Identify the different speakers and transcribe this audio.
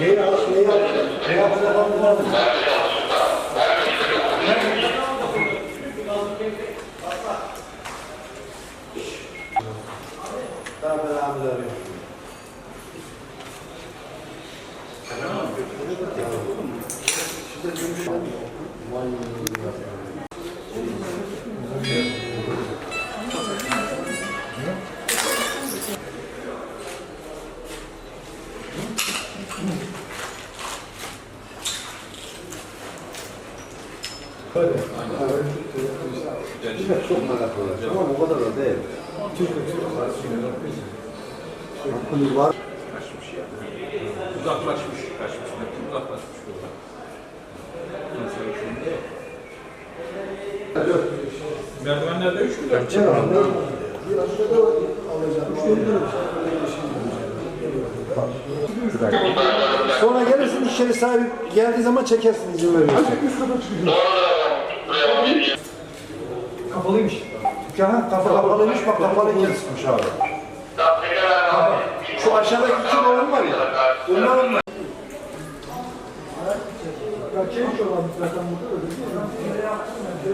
Speaker 1: Neyi al, neyi al, neyi al, neyi al, Tamam ben abi arıyorum. Çok meraklılar. Tamam o kadar da değil. Hakkınız var.
Speaker 2: Uzaklaşmış, kaçmış, uzaklaşmış diyorlar. Kimse şimdi yok. Merdivenlerde üç mü dört?
Speaker 1: Yeri sahibi geldiği zaman çekersin izin veriyorsun.
Speaker 3: Kapalıymış.
Speaker 1: Dükkanın kafa kapalıymış bak kapalı yer sıkmış abi. Şu aşağıdaki iki balon var ya. Onların da.
Speaker 3: Ya şey olan zaten burada öyle değil mi?